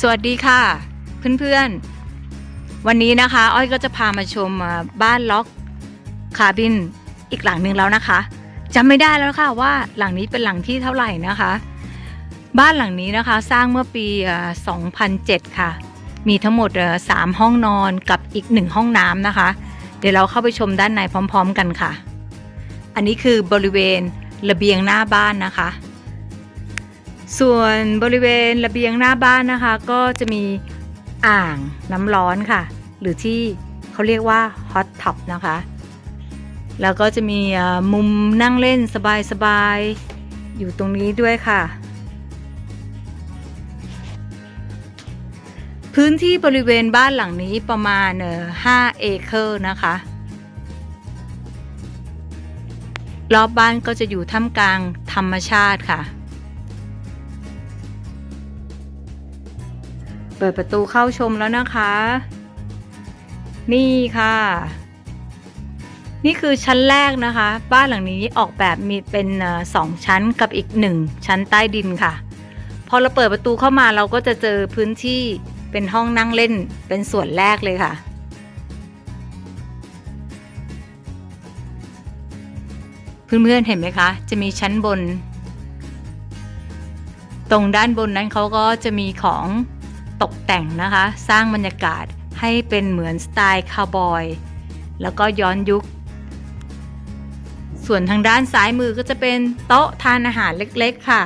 สวัสดีค่ะ เพื่อนๆ วันนี้นะคะ อ้อยก็จะพามาชมบ้านล็อกคาบินอีกหลังหนึ่งแล้วนะคะจำไม่ได้แล้วค่ะว่าหลังนี้เป็นหลังที่เท่าไหร่นะคะ บ้านหลังนี้นะคะสร้างเมื่อปีอ่า2007 ค่ะ มีทั้งหมดอ่าสามห้องนอนกับอีกหนึ่งห้องน้ำนะคะ เดี๋ยวเราเข้าไปชมด้านในพร้อม ๆ กันค่ะ อันนี้คือบริเวณระเบียงหน้าบ้านนะคะ ส่วนบริเวณระเบียงหน้าบ้านนะคะ ก็จะมีอ่างน้ำร้อนค่ะ หรือที่เขาเรียกว่าฮอตท็อปนะคะ แล้วก็จะมีมุมนั่งเล่นสบายๆ อยู่ตรงนี้ด้วยค่ะ พื้นที่บริเวณบ้านหลังนี้ประมาณ 5 เอเคอร์นะคะ รอบบ้านก็จะอยู่ท่ามกลางธรรมชาติค่ะ เปิดประตูเข้าชมแล้วนะคะ นี่ค่ะ นี่คือชั้นแรกนะคะ บ้านหลังนี้ออกแบบมีเป็นสองชั้นกับอีกหนึ่งชั้นใต้ดินค่ะ พอเราเปิดประตูเข้ามาเราก็จะเจอพื้นที่เป็นห้องนั่งเล่นเป็นส่วนแรกเลยค่ะเพื่อนๆเห็นไหมคะ จะมีชั้นบน ตรงด้านบนนั้นเขาก็จะมีของ ตกแต่งนะคะ สร้างบรรยากาศให้เป็นเหมือนสไตล์คาวบอย แล้วก็ย้อนยุค ส่วนทางด้านซ้ายมือก็จะเป็นโต๊ะทานอาหารเล็กๆค่ะ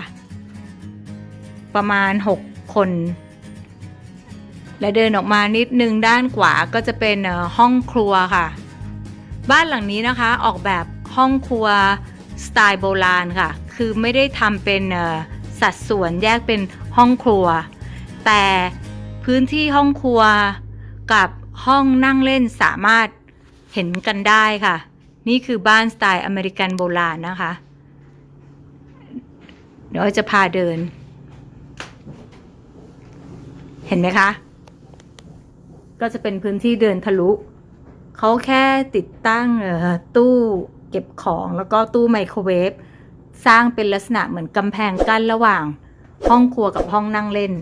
ประมาณ 6 คน และเดินออกมานิดนึงด้านขวาก็จะเป็นห้องครัวค่ะ บ้านหลังนี้นะคะออกแบบห้องครัวสไตล์โบราณค่ะ คือไม่ได้ทำเป็นสัดส่วนแยกเป็นห้องครัว แต่ พื้นที่ห้องครัวกับห้องนั่งเล่นสามารถเห็นกันได้ค่ะ นี่คือบ้านสไตล์อเมริกันโบราณนะคะ เดี๋ยวจะพาเดิน เห็นไหมคะ ก็จะเป็นพื้นที่เดินทะลุ เขาแค่ติดตั้งตู้เก็บของแล้วก็ตู้ไมโครเวฟสร้างเป็นลักษณะเหมือนกำแพงกั้นระหว่างห้องครัวกับห้องนั่งเล่น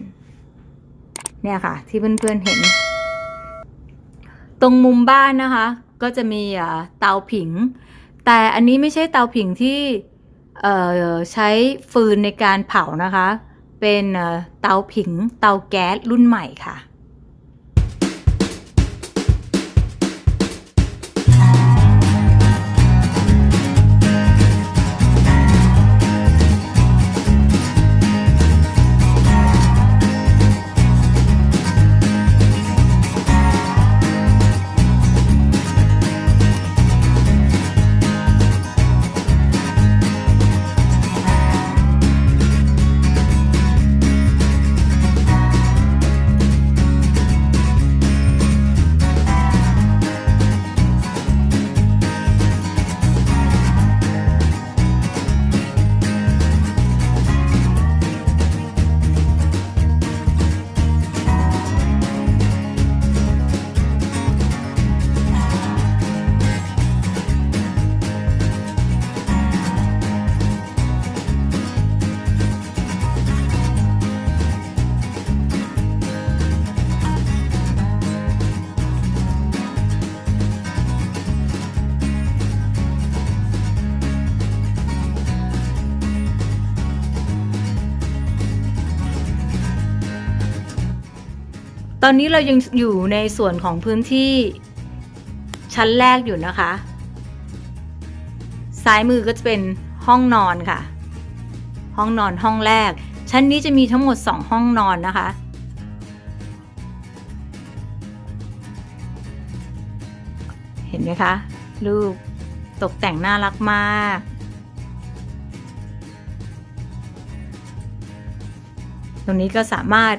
เนี่ยค่ะ ที่เพื่อนๆเห็น ตรงมุมบ้านนะคะ ก็จะมีเตาผิง แต่อันนี้ไม่ใช่เตาผิงที่ใช้ฟืนในการเผานะคะ เป็นเตาผิงเตาแก๊สรุ่นใหม่ค่ะ อนนี้เรายังอยู่ในส่วนของพื้นที่ชั้นแรกอยู่นะคะ ซ้ายมือก็จะเป็นห้องนอนค่ะ ห้องนอนห้องแรก ชั้นนี้จะมีทั้งหมด 2 ห้องนอนนะคะ เห็นไหมคะลูกตกแต่งน่ารักมากตรงนี้ก็สามารถ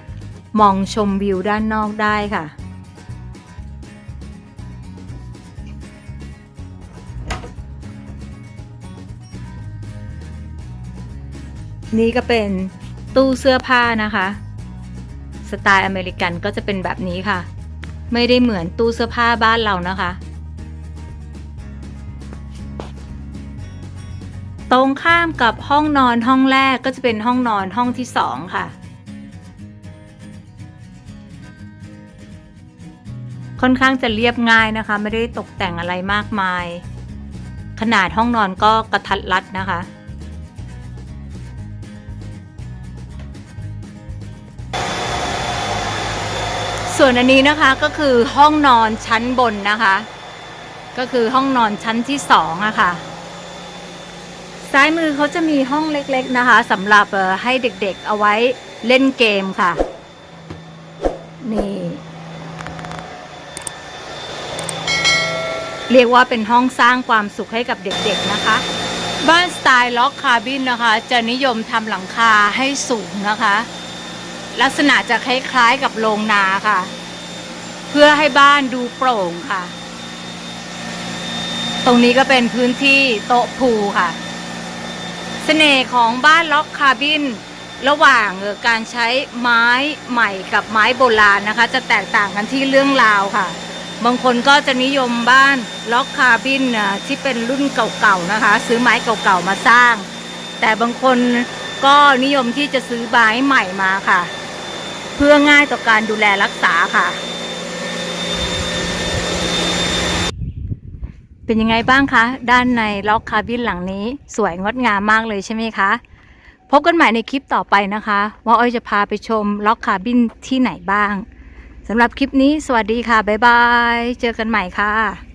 มองชมวิวด้านนอกได้ค่ะ นี่ก็เป็นตู้เสื้อผ้านะคะ สไตล์อเมริกันก็จะเป็นแบบนี้ค่ะ ไม่ได้เหมือนตู้เสื้อผ้าบ้านเรานะคะ ตรงข้ามกับห้องนอนห้องแรกก็จะเป็นห้องนอนห้องที่สองค่ะ ค่อนข้างจะเรียบง่ายนะคะ ไม่ได้ตกแต่งอะไรมากมาย ขนาดห้องนอนก็กระทัดรัดนะคะ ส่วนอันนี้นะคะก็คือห้องนอนชั้นบนนะคะ ก็คือห้องนอนชั้นที่สองอะค่ะซ้ายมือเขาจะมีห้องเล็กๆนะคะสำหรับให้เด็กๆเอาไว้เล่นเกมค่ะ นี่ เรียกว่าเป็นห้องสร้างความสุขให้กับเด็กๆนะคะ บ้านสไตล์ล็อกคาบินนะคะ จะนิยมทำหลังคาให้สูงนะคะ ลักษณะจะคล้ายๆกับโรงนาค่ะ เพื่อให้บ้านดูโปร่งค่ะ ตรงนี้ก็เป็นพื้นที่โต๊ะพูค่ะเสน่ห์ของบ้านล็อกคาบินระหว่างการใช้ไม้ใหม่กับไม้โบราณนะคะ จะแตกต่างกันที่เรื่องราวค่ะ บางคนก็จะนิยมบ้านล็อกคาบินที่เป็นรุ่นเก่าๆนะคะ ซื้อไม้เก่าๆมาสร้าง แต่บางคนก็นิยมที่จะซื้อไม้ใหม่มาค่ะ เพื่อง่ายต่อการดูแลรักษาค่ะ เป็นยังไงบ้างคะ ด้านในล็อกคาบินหลังนี้ สวยงดงามมากเลยใช่ไหมคะ พบกันใหม่ในคลิปต่อไปนะคะ ว่าอ้อยจะพาไปชมล็อกคาบินที่ไหนบ้าง สำหรับคลิปนี้สวัสดีค่ะ บ๊ายบาย เจอกันใหม่ค่ะ